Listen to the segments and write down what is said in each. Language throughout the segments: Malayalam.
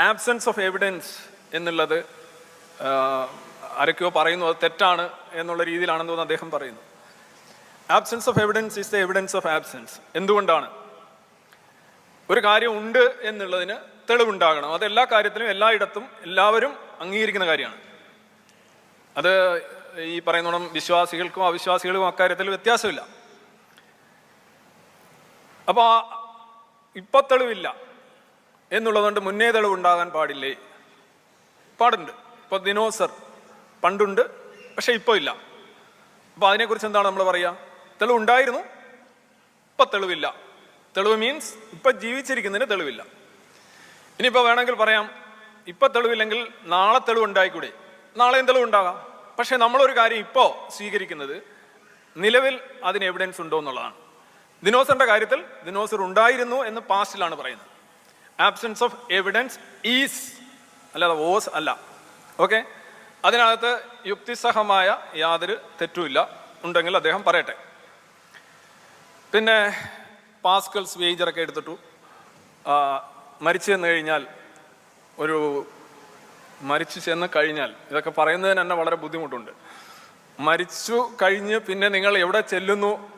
ആബ്സെൻസ് ഓഫ് എവിഡൻസ് എന്നുള്ളത് ആരൊക്കെയോ പറയുന്നു അത് തെറ്റാണ് എന്നുള്ള രീതിയിലാണെന്ന് തോന്നുന്നു അദ്ദേഹം പറയുന്നു. Absence of evidence is the evidence of absence എന്തുകൊണ്ടാണ്? ഒരു കാര്യം ഉണ്ട് എന്നുള്ളതിന് തെളിവുണ്ടാകണം. അത് എല്ലാ കാര്യത്തിലും എല്ലായിടത്തും എല്ലാവരും അംഗീകരിക്കുന്ന കാര്യമാണ്. അത് ഈ പറയുന്നോണം വിശ്വാസികൾക്കും അവിശ്വാസികൾക്കും അക്കാര്യത്തിൽ വ്യത്യാസമില്ല. അപ്പോൾ ഇപ്പൊ തെളിവില്ല. എന്നുള്ളതുകൊണ്ട് മുന്നേ തെളിവ് ഉണ്ടാകാൻ പാടില്ലേ? പാടുണ്ട്. ഇപ്പൊ ദിനോസർ പണ്ടുണ്ട് പക്ഷേ ഇപ്പോൾ ഇല്ല. അപ്പൊ അതിനെക്കുറിച്ച് എന്താണ് നമ്മൾ പറയുക തെളിവുണ്ടായിരുന്നു ഇപ്പൊ തെളിവില്ല. തെളിവ് മീൻസ് ഇപ്പൊ ജീവിച്ചിരിക്കുന്നതിന് തെളിവില്ല. ഇനിയിപ്പോൾ വേണമെങ്കിൽ പറയാം ഇപ്പൊ തെളിവില്ലെങ്കിൽ നാളെ തെളിവ് ഉണ്ടായിക്കൂടെ നാളെയും തെളിവുണ്ടാകാം. പക്ഷെ നമ്മളൊരു കാര്യം ഇപ്പോൾ സ്വീകരിക്കുന്നത് നിലവിൽ അതിന് എവിഡൻസ് ഉണ്ടോ എന്നുള്ളതാണ്. ദിനോസറിന്റെ കാര്യത്തിൽ ദിനോസർ ഉണ്ടായിരുന്നു എന്ന് പാസ്റ്റിലാണ് പറയുന്നത്. ആബ്സെൻസ് ഓഫ് എവിഡൻസ് ഈസ് അല്ലാതെ ഓസ് അല്ല. ഓക്കെ അതിനകത്ത് യുക്തിസഹമായ യാതൊരു തെറ്റുമില്ല. ഉണ്ടെങ്കിൽ അദ്ദേഹം പറയട്ടെ. പിന്നെ പാസ്കൽസ് വേജറൊക്കെ എടുത്തിട്ടു. മരിച്ചു ചെന്ന് കഴിഞ്ഞാൽ ഒരു മരിച്ചു ചെന്ന് കഴിഞ്ഞാൽ ഇതൊക്കെ പറയുന്നതിന് തന്നെ വളരെ ബുദ്ധിമുട്ടുണ്ട്. മരിച്ചു കഴിഞ്ഞ് പിന്നെ നിങ്ങൾ എവിടെ ചെല്ലുന്നു?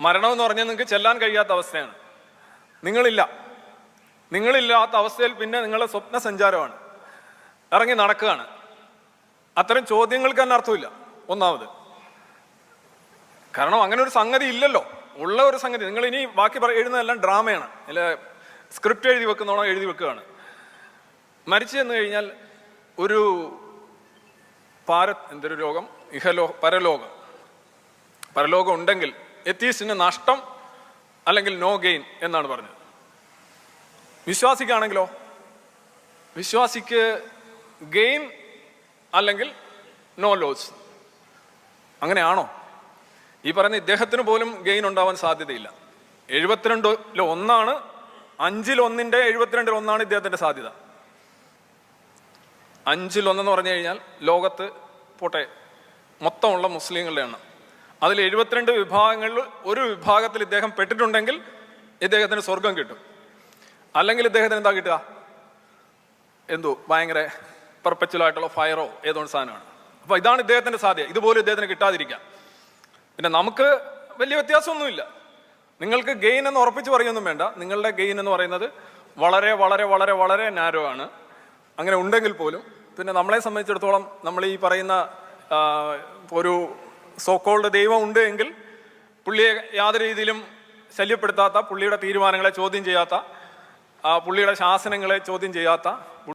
മരണമെന്ന് പറഞ്ഞാൽ നിങ്ങൾക്ക് ചെല്ലാൻ കഴിയാത്ത അവസ്ഥയാണ്. നിങ്ങളില്ല. നിങ്ങളില്ലാത്ത അവസ്ഥയിൽ പിന്നെ നിങ്ങളുടെ സ്വപ്ന സഞ്ചാരമാണ്. ഇറങ്ങി നടക്കുകയാണ്. അത്തരം ചോദ്യങ്ങൾക്ക് തന്നെ അർത്ഥമില്ല. ഒന്നാമത്. കാരണം അങ്ങനെ ഒരു സംഗതി ഇല്ലല്ലോ. ഉള്ള ഒരു സംഗതി. നിങ്ങൾ ഇനി ബാക്കി എഴുതുന്നതെല്ലാം ഡ്രാമയാണ്. അല്ല സ്ക്രിപ്റ്റ് എഴുതി വെക്കുന്നോണോ എഴുതി വെക്കുകയാണ്. മരിച്ചു ചെന്ന് കഴിഞ്ഞാൽ ഒരു പാര എന്തൊരു രോഗം? ഇഹലോ പരലോകം. പരലോകം ഉണ്ടെങ്കിൽ എത്തീസിന് നഷ്ടം അല്ലെങ്കിൽ നോ ഗെയിൻ എന്നാണ് പറഞ്ഞത്. വിശ്വാസിക്കാണെങ്കിലോ? വിശ്വാസിക്ക് ഗെയിൻ അല്ലെങ്കിൽ നോ ലോസ് അങ്ങനെയാണോ? ഈ പറയുന്ന ഇദ്ദേഹത്തിന് പോലും ഗെയിൻ ഉണ്ടാവാൻ സാധ്യതയില്ല. എഴുപത്തിരണ്ടിൽ ഒന്നാണ് അഞ്ചിൽ ഒന്നിന്റെ എഴുപത്തിരണ്ടിൽ ഒന്നാണ് ഇദ്ദേഹത്തിന്റെ സാധ്യത. അഞ്ചിൽ ഒന്നെന്ന് പറഞ്ഞു കഴിഞ്ഞാൽ ലോകത്ത് പോട്ടെ മൊത്തമുള്ള മുസ്ലിങ്ങളുടെ എണ്ണം. അതിൽ എഴുപത്തിരണ്ട് വിഭാഗങ്ങളിൽ ഒരു വിഭാഗത്തിൽ ഇദ്ദേഹം പെട്ടിട്ടുണ്ടെങ്കിൽ ഇദ്ദേഹത്തിന് സ്വർഗം കിട്ടും. അല്ലെങ്കിൽ ഇദ്ദേഹത്തിന് എന്താ കിട്ടുക? എന്തോ ഭയങ്കര പെർപ്പച്വൽ ആയിട്ടുള്ള ഫയറോ ഏതോ സാധനമാണ്. അപ്പൊ ഇതാണ് ഇദ്ദേഹത്തിന്റെ സാധ്യത. ഇതുപോലും ഇദ്ദേഹത്തിന് കിട്ടാതിരിക്കാം. പിന്നെ നമുക്ക് വലിയ വ്യത്യാസമൊന്നുമില്ല. നിങ്ങൾക്ക് ഗെയിൻ എന്ന് ഉറപ്പിച്ച് പറയൊന്നും വേണ്ട. നിങ്ങളുടെ ഗെയിൻ എന്ന് പറയുന്നത് വളരെ വളരെ വളരെ വളരെ നാരോ ആണ്. അങ്ങനെ ഉണ്ടെങ്കിൽ പോലും പിന്നെ നമ്മളെ സംബന്ധിച്ചിടത്തോളം നമ്മൾ ഈ പറയുന്ന ഒരു സോക്കോൾഡ് ദൈവം ഉണ്ട് എങ്കിൽ പുള്ളിയെ യാതൊരു രീതിയിലും ശല്യപ്പെടുത്താത്ത പുള്ളിയുടെ തീരുമാനങ്ങളെ ചോദ്യം ചെയ്യാത്ത പുള്ളിയുടെ ശാസനങ്ങളെ ചോദ്യം ചെയ്യാത്ത